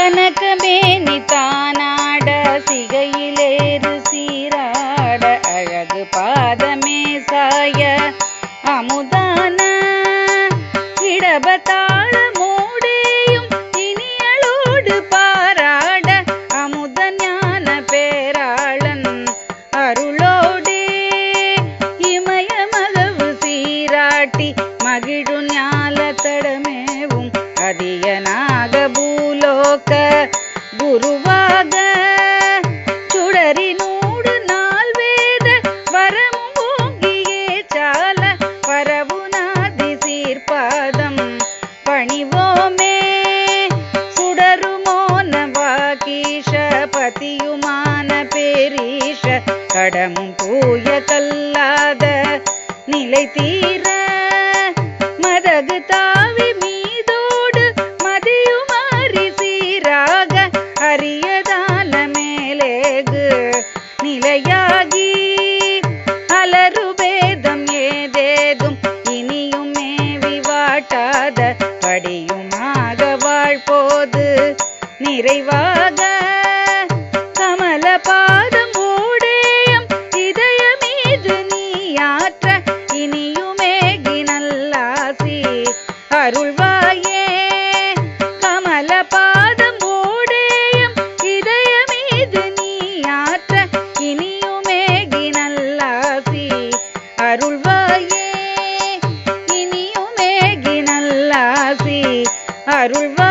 கனகமேனி தானாட சிகையிலேறு சீராட. அழகு பாதமே சாய அமுதான இடபதா போக்க குருவாக. சுடரினூடு நாள் வேத வரம் ஓங்கியே சால. பரவுநாதி சீர்பாதம் பணிவோமே. சுடருமோன வாகீஷ பதியுமான பேரீஷ. கடமும் பூய கல்லாத நிலை தீர மதகு வாட்டாத படியுமாக வாழ்போது. நிறைவாக கமல பாதம் ஊடேயம் இதயமீது நீயாற்ற இனியுமே நல்லாசி அருள்வாயே கமல பாதம் ஊடேயம் இதயமீது நீயாற்ற இனியுமே நல்லாசி அருள்வாயே அருள்வா